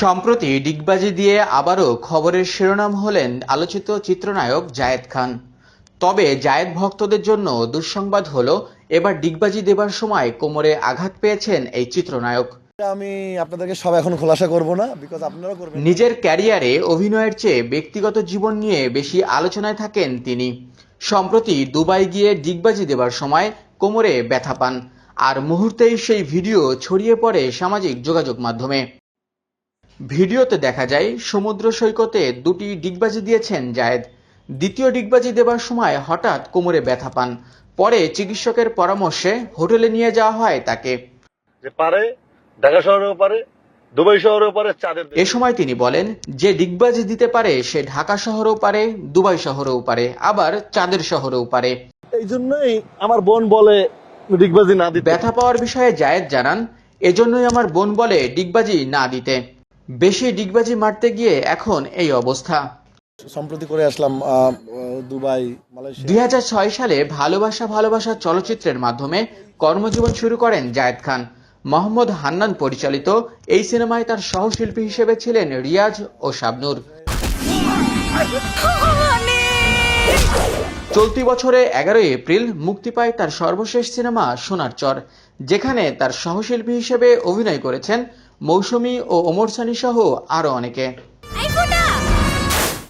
সম্প্রতি ডিগবাজি দিয়ে আবারও খবরের শিরোনাম হলেন আলোচিত চিত্রনায়ক জায়েদ খান। তবে জায়েদ ভক্তদের জন্য দুঃসংবাদ হলো এবার ডিগবাজি দেবার সময় কোমরে আঘাত পেয়েছেন এই চিত্রনায়ক। আমি আপনাদেরকে সব এখন খোলাসা করব না বিকজ আপনারাও করবেন। নিজের ক্যারিয়ারে অভিনয়ের চেয়ে ব্যক্তিগত জীবন নিয়ে বেশি আলোচনায় থাকেন তিনি। সম্প্রতি দুবাই গিয়ে ডিগবাজি দেবার সময় কোমরে ব্যথা পান। আর মুহূর্তেই সেই ভিডিও ছড়িয়ে পড়ে সামাজিক যোগাযোগ মাধ্যমে। ভিডিওতে দেখা যায় সমুদ্র সৈকতে দুটি ডিগবাজি দিয়েছেন জায়েদ। দ্বিতীয় ডিগবাজি দেবার সময় হঠাৎ কোমরে ব্যথা পান। পরে চিকিৎসকের পরামর্শে হোটেলে নিয়ে যাওয়া হয় তাকে। যে পারে ঢাকা শহরেও পারে দুবাই শহরেও পারে চাঁদের এ সময় তিনি বলেন যে ডিগবাজি দিতে পারে সে ঢাকা শহরেও পারে দুবাই শহরেও পারে আবার চাঁদের শহরেও পারে। এই জন্যই আমার বোন বলে ডিগবাজি না দিতে। ব্যথা পাওয়ার বিষয়ে জায়েদ জানান এজন্যই আমার বোন বলে ডিগবাজি না দিতে। বেশি ডিগবাজি মারতে গিয়ে এখন এই অবস্থা। সম্প্রতি করে আসলাম দুবাই মালয়েশিয়া। দুই হাজার ছয় সালে ভালোবাসা ভালোবাসা চলচ্চিত্রের মাধ্যমে কর্মজীবন শুরু করেন জায়েদ খান। মোহাম্মদ হান্নান পরিচালিত এই সিনেমায় তার সহশিল্পী হিসেবে ছিলেন রিয়াজ ও শাবনূর। চলতি বছরে এগারোই এপ্রিল মুক্তি পায় তার সর্বশেষ সিনেমা সোনার চর, যেখানে তার সহশিল্পী হিসেবে অভিনয় করেছেন মৌসুমী ও ওমর সানি সহ আরও অনেকে।